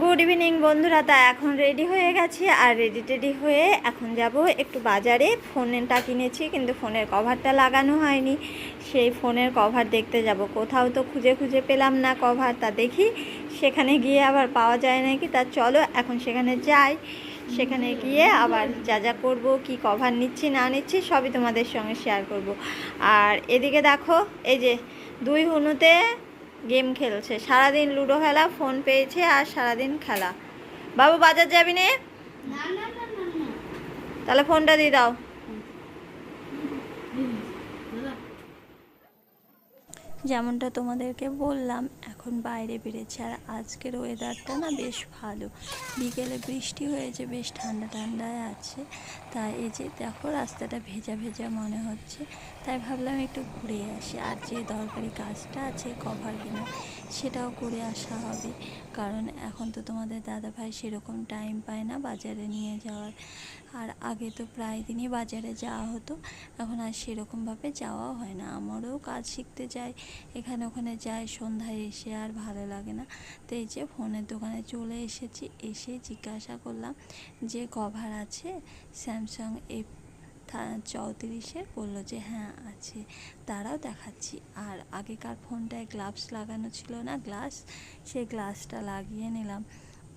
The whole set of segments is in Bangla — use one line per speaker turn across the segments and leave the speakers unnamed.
গুড ইভিনিং বন্ধুরা, তা এখন রেডি হয়ে গেছি আর রেডি টেডি হয়ে এখন যাব একটু বাজারে। ফোনটা কিনেছি, কিন্তু ফোনের কভারটা লাগানো হয়নি। সেই ফোনের কভার দেখতে যাব। কোথাও তো খুঁজে খুঁজে পেলাম না কভার, তা দেখি সেখানে গিয়ে আবার পাওয়া যায় নাকি। তা চলো এখন সেখানে যাই। সেখানে গিয়ে আবার যা যা করব, কি কভার নিচ্ছি, না নিচ্ছি, সবই তোমাদের সঙ্গে শেয়ার করব। আর এদিকে দেখো, এই যে দুই হুনুতে গেম খেলছে। সারাদিন লুডো খেলা ফোন পেয়েছে আর সারাদিন খেলা। বাবু বাজার যাবি নে? তাহলে ফোনটা দিয়ে দাও। যেমনটা তোমাদেরকে বললাম, এখন বাইরে বেড়েছে আর আজকের ওয়েদারটা না বেশ ভালো। বিকেলে বৃষ্টি হয়েছে, বেশ ঠান্ডা ঠান্ডায় আছে। তাই এই যে দেখো রাস্তাটা ভেজা ভেজা মনে হচ্ছে, তাই ভাবলাম একটু ঘুরে আসি। আর যে দরকারি কাজটা আছে কভার কেনা, সেটাও করে আসা হবে। কারণ এখন তো তোমাদের দাদাভাই সেরকম টাইম পায় না বাজারে নিয়ে যাওয়ার। আর আগে তো প্রায় দিনই বাজারে যাওয়া হতো, এখন আর সেরকমভাবে যাওয়াও হয় না। আমারও কাজ শিখতে যাই এখানে ওখানে যাই, সন্ধ্যায় এসে আর ভালো লাগে না। তো এই যে ফোনের দোকানে চলে এসেছি, এসে জিজ্ঞাসা করলাম যে কভার আছে? স্যামসাং এফ চৌত্রিশের বলল যে হ্যাঁ আছে। তারাও দেখাচ্ছি। আর আগেকার ফোনটায় গ্লাভস লাগানো ছিল না গ্লাস সেই গ্লাসটা লাগিয়ে নিলাম।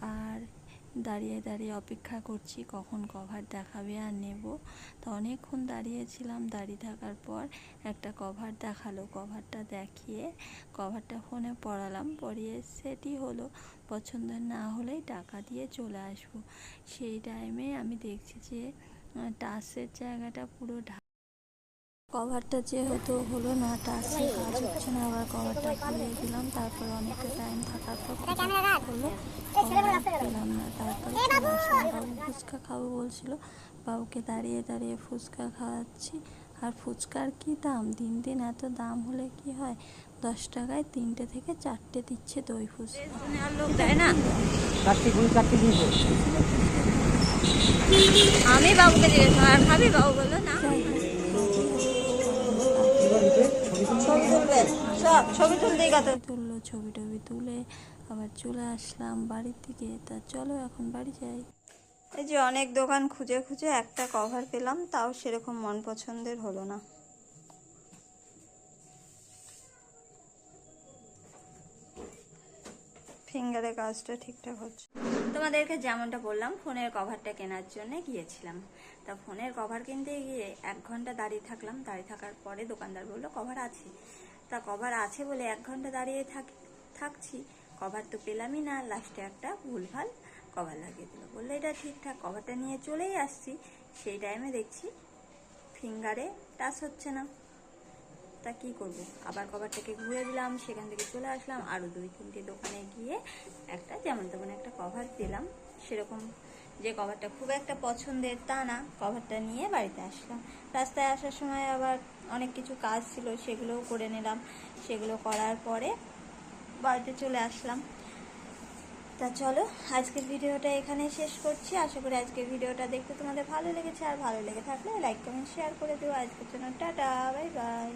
আর দাঁড়িয়ে দাঁড়িয়ে অপেক্ষা করছি, কখন কভার দেখাবে আর নেব। তো অনেকক্ষণ দাঁড়িয়েছিলাম, দাঁড়িয়ে থাকার পর একটা কভার দেখাল। কভারটা দেখিয়ে কভারটা ফোনে পড়ালাম পরিয়ে সেটি হলো, পছন্দ না হলেই টাকা দিয়ে চলে আসব। সেই টাইমে আমি দেখছি যে টাচের জায়গাটা পুরো কভারটা যেহেতু হলো না টাচে কাজ হচ্ছে না আবার কভারটা খুলে দিলাম তারপর অনেকটা টাইম থাকার পর হলো পেলাম না তারপর বাবু! ফুচকা খাব বলছিল। বাবুকে দাঁড়িয়ে দাঁড়িয়ে ফুচকা খাওয়াচ্ছি। আর ফুচকার কি দাম? দিন দিন এত দাম হলে কি হয়? দশ টাকায় তিনটে থেকে চারটে দিচ্ছে দই ফুচকা। লোক দেয় না আমি বাবুকে জিজ্ঞেস আর খাবি বাবু বলল না ছবি সব ছবি তুলতেই কথা তুললো ছবি টবি তুলে আবার চলে আসলাম বাড়ির দিকে। তা চলো এখন বাড়ি যাই। এই যে অনেক দোকান খুঁজে খুঁজে একটা কভার পেলাম, তাও সেরকম মন পছন্দের হলো না। ফিঙ্গারে কাজটা ঠিকঠাক হচ্ছে। তোমাদেরকে যেমনটা বললাম, ফোনের কভারটা কেনার জন্য গিয়েছিলাম। তা ফোনের কভার কিনতে গিয়ে এক ঘণ্টা দাঁড়িয়ে থাকলাম। দাঁড়িয়ে থাকার পরে দোকানদার বলল, কভার আছে। তা কভার আছে বলে এক ঘণ্টা দাঁড়িয়ে থাক, থাকছি। কভার তো পেলামই না, লাস্টে একটা ভুলভাল কভার লাগিয়ে দিল। বলল, এটা ঠিকঠাক, কভারটা নিয়ে চলেই আসছি। সেই টাইমে দেখছি ফিঙ্গারে টাচ হচ্ছে না। তা কি করব? আবার কভারটাকে ঘুরে দিলাম, সেখান থেকে চলে আসলাম আরও দুই তিনটে দোকানে গিয়ে একটা যেমন তেমন একটা কভার দিলাম সেরকম যে কভারটা খুব একটা পছন্দের তা না, কভারটা নিয়ে বাড়িতে আসলাম। রাস্তায় আসার সময় আবার অনেক কিছু কাজ ছিল, সেগুলোও করে নিলাম। সেগুলো করার পরে বাড়িতে চলে আসলাম। তা চলো, আজকের ভিডিওটা এখানে শেষ করছি। আশা করি আজকের ভিডিওটা দেখতে তোমাদের ভালো লেগেছে। আর ভালো লেগে থাকলে লাইক, কমেন্ট, শেয়ার করে দিও। আজকের জন্য টাটা, বাই বাই।